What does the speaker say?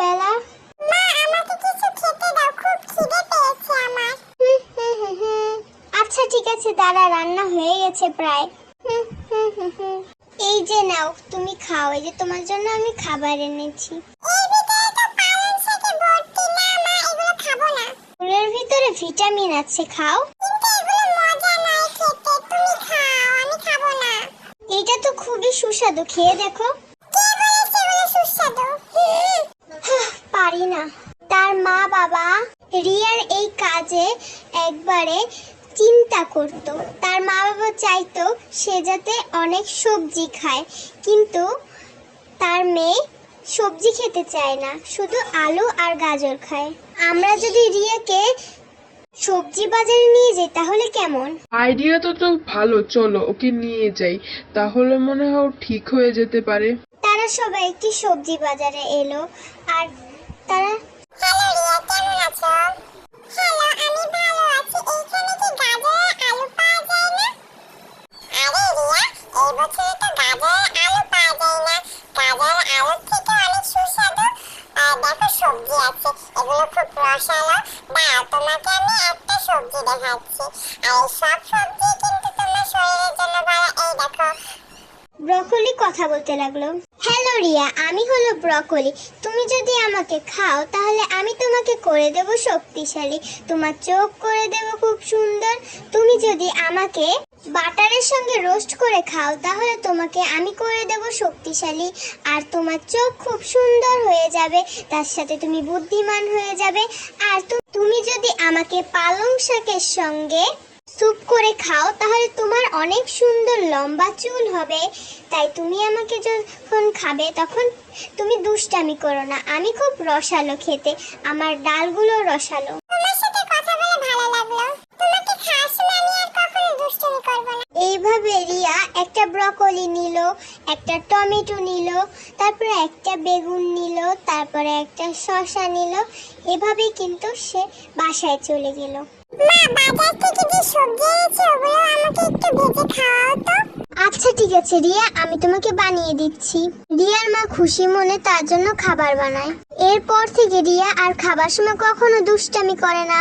বেলা মা আমাকে কিছু খেতে দাও খুব খিদে পেয়েছে আমার। আচ্ছা ঠিক আছে দাদা রান্না হয়ে গেছে প্রায়। এই যে নাও তুমি খাও এই যে তোমার জন্য আমি খাবার এনেছি। ফুলের ভিতরে ভিটামিন আছে খাও। এটা তো খুবই সুস্বাদু খেয়ে দেখো। হাহ, পারি না। তার মা বাবা রিয়ার এই কাজে একবারে চিন্তা করত। তার মা বাবা চাইতো সে যাতে অনেক সবজি খায় কিন্তু তার মেয়ে সবজি খেতে চায় না শুধু আলু আর গাজর খায়। আমরা যদি রিয়াকে সবজি বাজারে নিয়ে যাই তাহলে কেমন? আইডিয়া তো তো ভালো চলো ওকে নিয়ে যাই। তাহলে মনে হয় ও ঠিক হয়ে যেতে পারে। তারা সবাই একটি সবজি বাজারে এলো আর তারা, হ্যালো রিয়া, কেমন আছো? হ্যালো, আমি ভালো আছি। এইখানে কি গাজর আর আলু পাওয়া যায় না? আরে রিয়া, এই বছরে তো গাজর আর আলু পাওয়া যায় না। ব্রকলি কথা বলতে লাগল। হ্যালো রিয়া, আমি হলো ব্রকলি। তুমি যদি আমাকে খাও, তাহলে আমি তোমাকে করে দেব শক্তিশালী। তোমার চোখ করে দেব খুব সুন্দর। তুমি যদি আমাকে বাটারের সঙ্গে রোস্ট করে খাও, তাহলে তোমাকে আমি করে দেব শক্তিশালী। আর তোমার চোখ খুব সুন্দর হয়ে যাবে, তার সাথে তুমি বুদ্ধিমান হয়ে যাবে। আর তুমি যদি আমাকে পালং শাকের সঙ্গে স্যুপ করে খাও তাহলে তোমার অনেক সুন্দর লম্বা চুল হবে। তাই তুমি আমাকে যখন খাবে তখন তুমি দুষ্টামি করো না। আমি খুব রসালো খেতে আমার ডালগুলো রসালো। এইভাবে রিয়া একটা ব্রকলি নিল একটা টমেটো নিল তারপরে একটা বেগুন নিল তারপরে একটা শসা নিল। এভাবেই কিন্তু সে বাসায় চলে গেল। মা বাজার থেকে যে সবজি এনেছে, ওগুলো আমাকে একটু ভেজে খাওয়াও আচ্ছা ঠিক আছে, রিয়া, আমি তোমাকে বানিয়ে দিচ্ছি। রিয়ার মা খুশি মনে তার জন্য খাবার বানায়। এরপর থেকে রিয়া আর খাবার সময় কখনো দুষ্টামি করে না।